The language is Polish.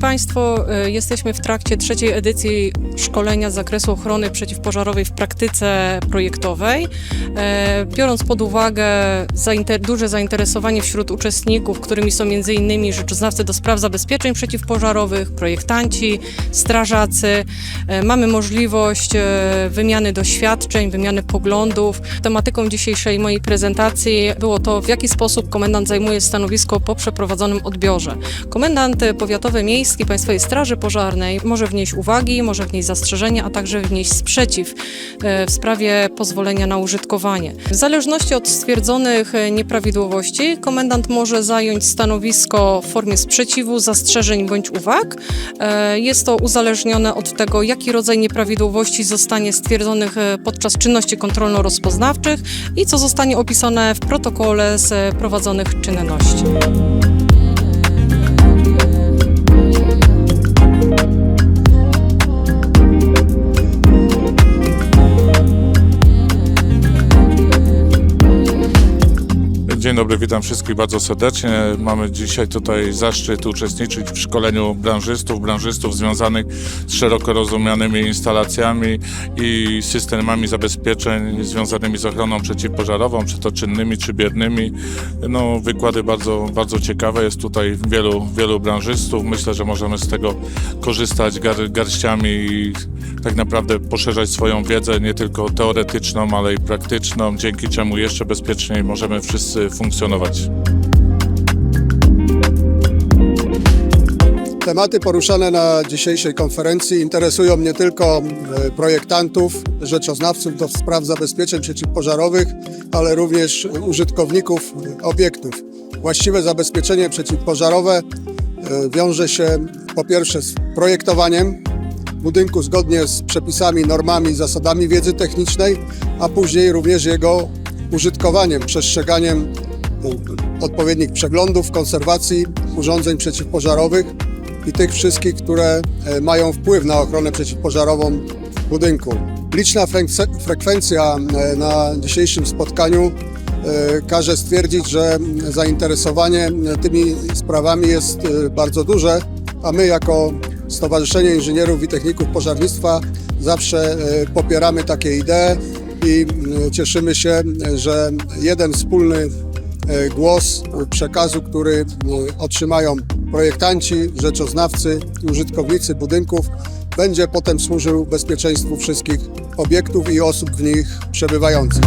Państwo, y, jesteśmy w trakcie trzeciej edycji szkolenia z zakresu ochrony przeciwpożarowej w praktyce projektowej. E, Biorąc pod uwagę zainter- duże zainteresowanie wśród uczestników, którymi są m.in. rzeczoznawcy do spraw zabezpieczeń przeciwpożarowych, projektanci, strażacy, e, mamy możliwość e, wymiany doświadczeń, wymiany poglądów. Tematyką dzisiejszej mojej prezentacji było to, w jaki sposób komendant zajmuje stanowisko po przeprowadzonym odbiorze. Komendant powiatowy miejski Państwowej Straży Pożarnej może wnieść uwagi, może wnieść zastrzeżenia, a także wnieść sprzeciw e, w sprawie pozwolenia na użytkowanie. W zależności od stwierdzonych e, nieprawidłowości, komendant może zająć stanowisko w formie sprzeciwu, zastrzeżeń bądź uwag. E, Jest to uzależnione od tego, jaki rodzaj nieprawidłowości zostanie stwierdzonych podczas czynności kontrolno-rozpoznawczych i co zostanie opisane w protokole z prowadzonych czynności. Dzień dobry, witam wszystkich bardzo serdecznie. Mamy dzisiaj tutaj zaszczyt uczestniczyć w szkoleniu branżystów, branżystów związanych z szeroko rozumianymi instalacjami i systemami zabezpieczeń związanymi z ochroną przeciwpożarową, czy to czynnymi, czy biernymi. No, wykłady bardzo, bardzo ciekawe. Jest tutaj wielu, wielu branżystów. Myślę, że możemy z tego korzystać gar, garściami i tak naprawdę poszerzać swoją wiedzę, nie tylko teoretyczną, ale i praktyczną, dzięki czemu jeszcze bezpieczniej możemy wszyscy funkcjonować. Tematy poruszane na dzisiejszej konferencji interesują nie tylko e, projektantów, rzeczoznawców do spraw zabezpieczeń przeciwpożarowych, ale również użytkowników obiektów. Właściwe zabezpieczenie przeciwpożarowe e, wiąże się po pierwsze z projektowaniem budynku zgodnie z przepisami, normami, zasadami wiedzy technicznej, a później również jego użytkowaniem, przestrzeganiem e, odpowiednich przeglądów, konserwacji urządzeń przeciwpożarowych i tych wszystkich, które e, mają wpływ na ochronę przeciwpożarową budynku. Liczna frekwe- frekwencja e, na dzisiejszym spotkaniu e, każe stwierdzić, że zainteresowanie tymi sprawami jest bardzo duże, a my jako Stowarzyszenie Inżynierów i Techników Pożarnictwa zawsze popieramy takie idee i cieszymy się, że jeden wspólny głos przekazu, który e, otrzymają projektanci, rzeczoznawcy, użytkownicy budynków, będzie potem służył bezpieczeństwu wszystkich obiektów i osób w nich przebywających.